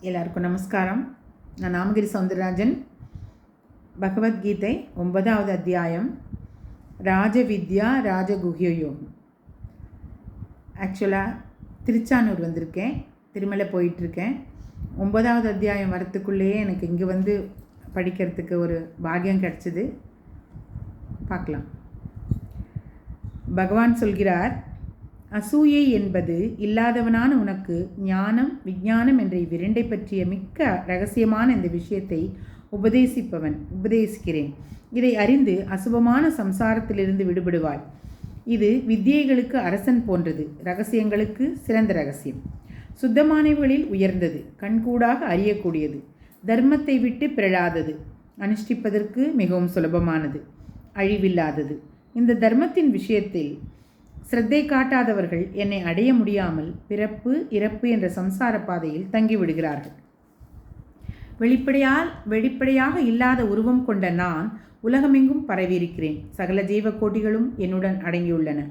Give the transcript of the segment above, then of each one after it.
எல்லாருக்கும் நமஸ்காரம். நான் நாமகிரி சவுந்தரராஜன். பகவத்கீதை ஒன்பதாவது அத்தியாயம். ராஜவித்யா ராஜகுஹ்ய யோகம் ஆக்சுவலாக திருச்சானூர் வந்திருக்கேன். திருமலை போயிட்டுருக்கேன். ஒன்பதாவது அத்தியாயம் வரத்துக்குள்ளேயே எனக்கு இங்கே வந்து படிக்கிறதுக்கு ஒரு பாக்கியம் கிடச்சிது. பார்க்கலாம். பகவான் சொல்கிறார் அசூயை என்பது இல்லாதவனான உனக்கு ஞானம் விஞ்ஞானம் என்ற இவ்விரண்டை பற்றிய மிக்க ரகசியமான இந்த விஷயத்தை உபதேசிப்பவன் உபதேசிக்கிறேன். இதை அறிந்து அசுபமான சம்சாரத்திலிருந்து விடுபடுவாய். இது வித்தியைகளுக்கு அரசன் போன்றது ரகசியங்களுக்கு சிறந்த ரகசியம். சுத்தமானவர்களில் உயர்ந்தது கண்கூடாக அறியக்கூடியது தர்மத்தை விட்டு பிறழாதது அனுஷ்டிப்பதற்கு மிகவும் சுலபமானது அழிவில்லாதது. இந்த தர்மத்தின் விஷயத்தில் சிரத்தை காட்டாதவர்கள் என்னை அடைய முடியாமல் பிறப்பு இறப்பு என்ற சம்சார பாதையில் தங்கிவிடுகிறார்கள். வெளிப்படையால் வெளிப்படையாக இல்லாத உருவம் கொண்ட நான் உலகமெங்கும் பரவியிருக்கிறேன். சகல ஜீவ கோட்டிகளும் என்னுடன் அடங்கியுள்ளன.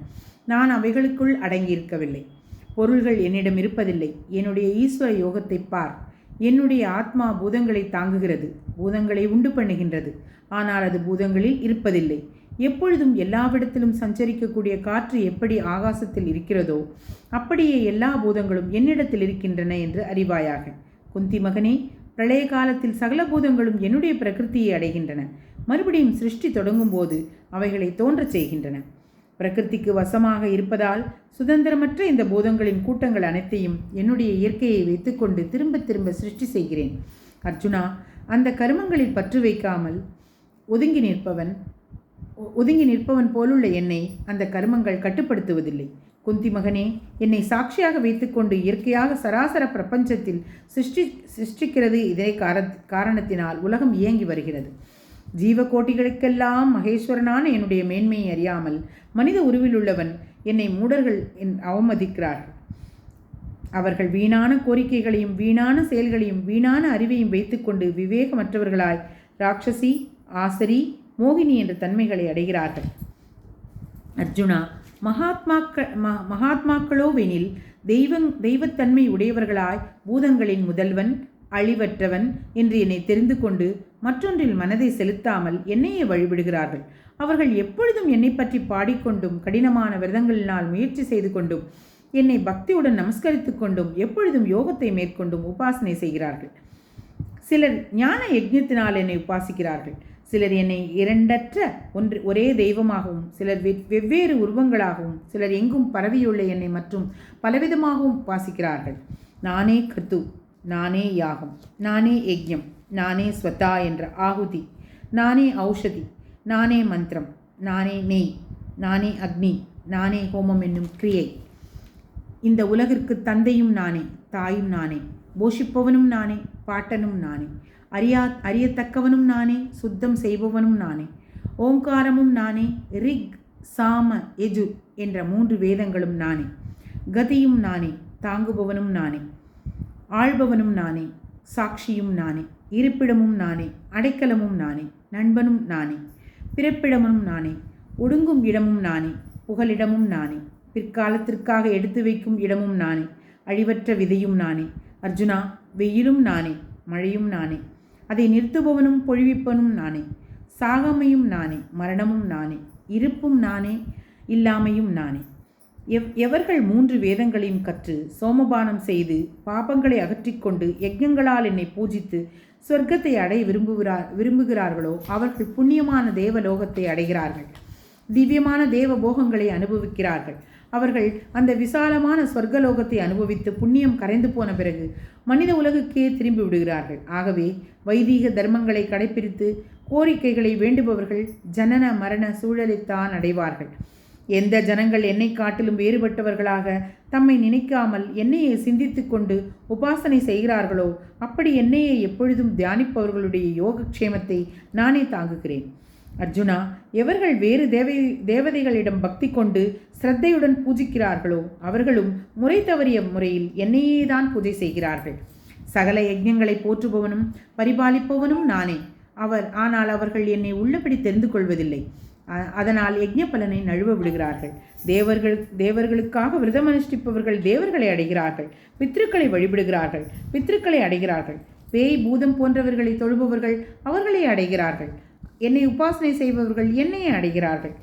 நான் அவைகளுக்குள் அடங்கியிருக்கவில்லை. பொருள்கள் என்னிடம் இருப்பதில்லை. என்னுடைய ஈஸ்வர யோகத்தை பார். என்னுடைய ஆத்மா பூதங்களை தாங்குகிறது. பூதங்களை உண்டு பண்ணுகின்றது. ஆனால் அது பூதங்களில் இருப்பதில்லை. எப்பொழுதும் எல்லாவிடத்திலும் சஞ்சரிக்கக்கூடிய காற்று எப்படி ஆகாசத்தில் இருக்கிறதோ அப்படியே எல்லா பூதங்களும் என்னிடத்தில் இருக்கின்றன என்று அறிவாயாக. குந்தி மகனே பிரளய காலத்தில் சகல பூதங்களும் என்னுடைய பிரகிருத்தியை அடைகின்றன. மறுபடியும் சிருஷ்டி தொடங்கும் போது அவைகளை தோன்றச் செய்கின்றன. பிரகிருதிக்கு வசமாக இருப்பதால் சுதந்திரமற்ற இந்த பூதங்களின் கூட்டங்கள் அனைத்தையும் என்னுடைய இயற்கையை வைத்துக்கொண்டு திரும்ப திரும்ப சிருஷ்டி செய்கிறேன். அர்ஜுனா அந்த கருமங்களில் பற்று வைக்காமல் ஒதுங்கி நிற்பவன் ஒதுங்கி நிற்பவன் போலுள்ள என்னை அந்த கர்மங்கள் கட்டுப்படுத்துவதில்லை. குந்தி மகனே என்னை சாட்சியாக வைத்துக்கொண்டு இயற்கையாக சராசர பிரபஞ்சத்தில் சிருஷ்டி சிருஷ்டிக்கிறது இதே கார காரணத்தினால் உலகம் இயங்கி வருகிறது. ஜீவகோட்டிகளுக்கெல்லாம் மகேஸ்வரனான என்னுடைய மேன்மையை அறியாமல் மனித உருவில் உள்ளவன் என்னை மூடர்கள் என் அவமதிக்கிறார்கள். அவர்கள் வீணான கோரிக்கைகளையும் வீணான செயல்களையும் வீணான அறிவையும் வைத்துக்கொண்டு விவேகமற்றவர்களாய் ராட்சசி ஆசரி மோகினி என்ற தன்மைகளை அடைகிறார்கள். அர்ஜுனா மகாத்மாக்கள் ம மகாத்மாக்களோவெனில் தெய்வங் தெய்வத்தன்மை உடையவர்களாய் பூதங்களின் முதல்வன் அழிவற்றவன் என்று என்னை தெரிந்து கொண்டு மற்றொன்றில் மனதை செலுத்தாமல் என்னையே வழிபடுகிறார்கள். அவர்கள் எப்பொழுதும் என்னை பற்றி பாடிக்கொண்டும் கடினமான விரதங்களினால் முயற்சி செய்து கொண்டும் என்னை பக்தியுடன் நமஸ்கரித்து கொண்டும் எப்பொழுதும் யோகத்தை மேற்கொண்டும் உபாசனை செய்கிறார்கள். சிலர் ஞான யஜ்யத்தினால் என்னை உபாசிக்கிறார்கள். சிலர் என்னை இரண்டற்ற ஒன்று ஒரே தெய்வமாகவும் சிலர் வெவ்வேறு உருவங்களாகவும் சிலர் எங்கும் பரவியுள்ள என்னை மற்றும் பலவிதமாகவும் உபாசிக்கிறார்கள் நானே கிருத்து நானே யாகம் நானே யஜ்யம் நானே ஸ்வதா என்ற ஆகுதி நானே ஔஷதி நானே மந்திரம் நானே நெய் நானே அக்னி நானே ஹோமம் என்னும் கிரியை. இந்த உலகிற்கு தந்தையும் நானே தாயும் நானே போஷிப்பவனும் நானே பாட்டனும் நானே அறியா அறியத்தக்கவனும் நானே சுத்தம் செய்பவனும் நானே. ஓங்காரமும் நானே ரிக் சாம எஜு என்ற மூன்று வேதங்களும் நானே. கதியும் நானே தாங்குபவனும் நானே. ஆள்பவனும் நானே சாட்சியும் நானே. இருப்பிடமும் நானே அடைக்கலமும் நானே நண்பனும் நானே. பிறப்பிடமும் நானே ஒடுங்கும் இடமும் நானே புகலிடமும் நானே. பிற்காலத்திற்காக எடுத்து வைக்கும் இடமும் நானே. அழிவற்ற விதையும் நானே. அர்ஜுனா வெயிலும் நானே மழையும் நானே. அதை நிறுத்துபவனும் பொழிவிப்பனும் நானே. சாகமையும் நானே மரணமும் நானே இருப்பும் நானே இல்லாமையும் நானே. எவ் எவர்கள் மூன்று வேதங்களையும் கற்று சோமபானம் செய்து பாபங்களை அகற்றிக்கொண்டு யஜ்ஞங்களால் என்னை பூஜித்து சொர்க்கத்தை அடைய விரும்புகிறார் விரும்புகிறார்களோ அவர்கள் புண்ணியமான தேவலோகத்தை அடைகிறார்கள். திவ்யமான தேவ போகங்களை அனுபவிக்கிறார்கள். அவர்கள் அந்த விசாலமான சொர்க்கலோகத்தை அனுபவித்து புண்ணியம் கரைந்து போன பிறகு மனித உலகுக்கே திரும்பி விடுகிறார்கள். ஆகவே வைதீக தர்மங்களை கடைபிடித்து கோரிக்கைகளை வேண்டுபவர்கள் ஜனன மரண சூழலைத்தான் அடைவார்கள். எந்த ஜனங்கள் என்னை காட்டிலும் வேறுபட்டவர்களாக தம்மை நினைக்காமல் என்னையை சிந்தித்து கொண்டு உபாசனை செய்கிறார்களோ அப்படி என்னையை எப்பொழுதும் தியானிப்பவர்களுடைய யோகக்ஷேமத்தை நானே தாங்குகிறேன். அர்ஜுனா எவர்கள் வேறு தேவை தேவதைகளிடம் பக்தி கொண்டு சிரத்தையுடன் பூஜிக்கிறார்களோ அவர்களும் முறை தவறிய முறையில் என்னையே தான் பூஜை செய்கிறார்கள். சகல யஜ்யங்களை போற்றுபவனும் பரிபாலிப்பவனும் நானே. அவர் ஆனால் அவர்கள் என்னை உள்ளபடி தெரிந்து கொள்வதில்லை. அதனால் யஜ்ய பலனை நழுவ விடுகிறார்கள். தேவர்கள் தேவர்களுக்காக விரதம் அனுஷ்டிப்பவர்கள் தேவர்களை அடைகிறார்கள். பித்ருக்களை வழிபடுகிறார்கள். பித்ருக்களை அடைகிறார்கள். பேய் பூதம் போன்றவர்களை தொழுபவர்கள் அவர்களை அடைகிறார்கள். என்னை உபாசனை செய்பவர்கள் என்னையே அடைகிறார்கள்.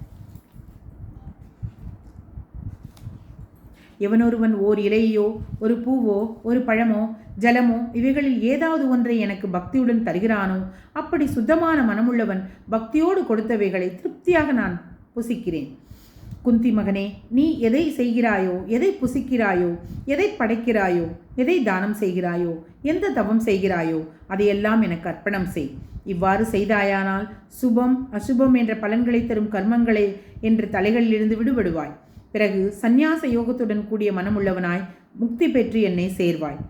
எவனொருவன் ஓர் இலையோ ஒரு பூவோ ஒரு பழமோ ஜலமோ இவைகளில் ஏதாவது ஒன்றை எனக்கு பக்தியுடன் தருகிறானோ அப்படி சுத்தமான மனமுள்ளவன் பக்தியோடு கொடுத்தவைகளை திருப்தியாக நான் புசிக்கிறேன். குந்தி மகனே நீ எதை செய்கிறாயோ எதை புசிக்கிறாயோ எதை படைக்கிறாயோ எதை தானம் செய்கிறாயோ எந்த தவம் செய்கிறாயோ அதையெல்லாம் எனக்கு அர்ப்பணம் செய். இவ்வாறு செய்தாயானால் சுபம் அசுபம் என்ற பலன்களை தரும் கர்மங்களே என்று தலைகளிலிருந்து விடுபடுவாய். பிறகு சந்நியாச யோகத்துடன் கூடிய மனமுள்ளவனாய் முக்தி பெற்று என்னை சேர்வாய்.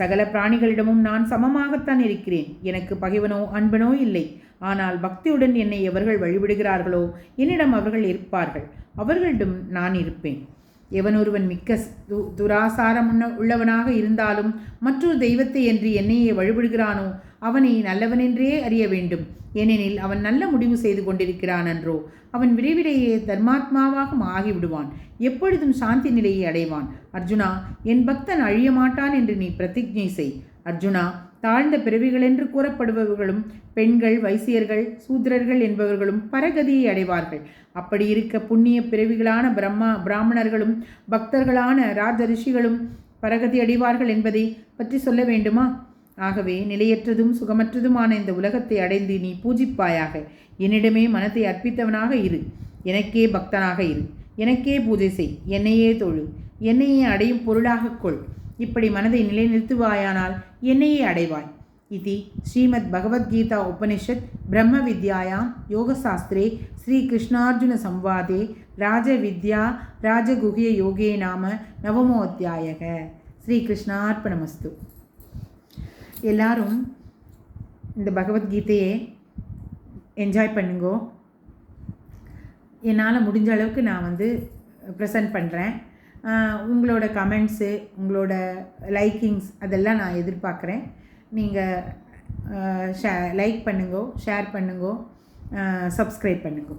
சகல பிராணிகளிடமும் நான் சமமாகத்தான் இருக்கிறேன். எனக்கு பகைவனோ அன்பனோ இல்லை. ஆனால் பக்தியுடன் என்னை எவர்கள் வழிபடுகிறார்களோ என்னிடம் அவர்கள் இருப்பார்கள். அவர்களிடம் நான் இருப்பேன். எவனொருவன் மிக்க து- துராசாரம் உள்ளவனாக இருந்தாலும் மற்றொரு தெய்வத்தை என்று என்னையே வழிபடுகிறானோ அவனை நல்லவனென்றே அறிய வேண்டும். ஏனெனில் அவன் நல்ல முடிவு செய்து கொண்டிருக்கிறான் என்றோ அவன் விரைவிலேயே தர்மாத்மாவாக ஆகிவிடுவான் எப்பொழுதும் சாந்தி நிலையை அடைவான். அர்ஜுனா என் பக்தன் அழிய மாட்டான் என்று நீ பிரதிஜை செய். அர்ஜுனா தாழ்ந்த பிறவிகளென்று கூறப்படுபவர்களும் பெண்கள் வைசியர்கள் சூத்திரர்கள் என்பவர்களும் பரகதியை அடைவார்கள். அப்படி இருக்க புண்ணிய பிறவிகளான பிரம்மா பிராமணர்களும் பக்தர்களான ராஜ ரிஷிகளும் பரகதி அடைவார்கள் என்பதை பற்றி சொல்ல வேண்டுமா? ஆகவே நிலையற்றதும் சுகமற்றதுமான இந்த உலகத்தை அடைந்து நீ பூஜிப்பாயாக. என்னிடமே மனத்தை அர்ப்பித்தவனாக இரு. எனக்கே பக்தனாக இரு. எனக்கே பூஜை செய். என்னையே தொழு. என்னையே அடையும் பொருளாகக் கொள். இப்படி மனதை நிலைநிறுத்துவாயானால் என்னையே அடைவாய். இது ஸ்ரீமத் பகவத்கீதா உபனிஷத் பிரம்ம வித்யாயாம் யோகசாஸ்திரே ஸ்ரீ கிருஷ்ணார்ஜுன சம்வாதே ராஜவித்யா ராஜகுகிய யோகே நாம நவமோத்தியாயக. ஸ்ரீ கிருஷ்ணார்ப்பணமஸ்து எல்லாரும் இந்த பகவத்கீதையை என்ஜாய் பண்ணுங்கோ. என்னால் முடிஞ்ச அளவுக்கு நான் வந்து ப்ரெசன்ட் பண்ணுறேன் உங்களோட கமெண்ட்ஸு உங்களோட லைக்கிங்ஸ் அதெல்லாம் நான் எதிர்பார்க்குறேன். நீங்கள் ஷே லைக் பண்ணுங்கோ ஷேர் பண்ணுங்கோ சப்ஸ்கிரைப் பண்ணுங்கோ.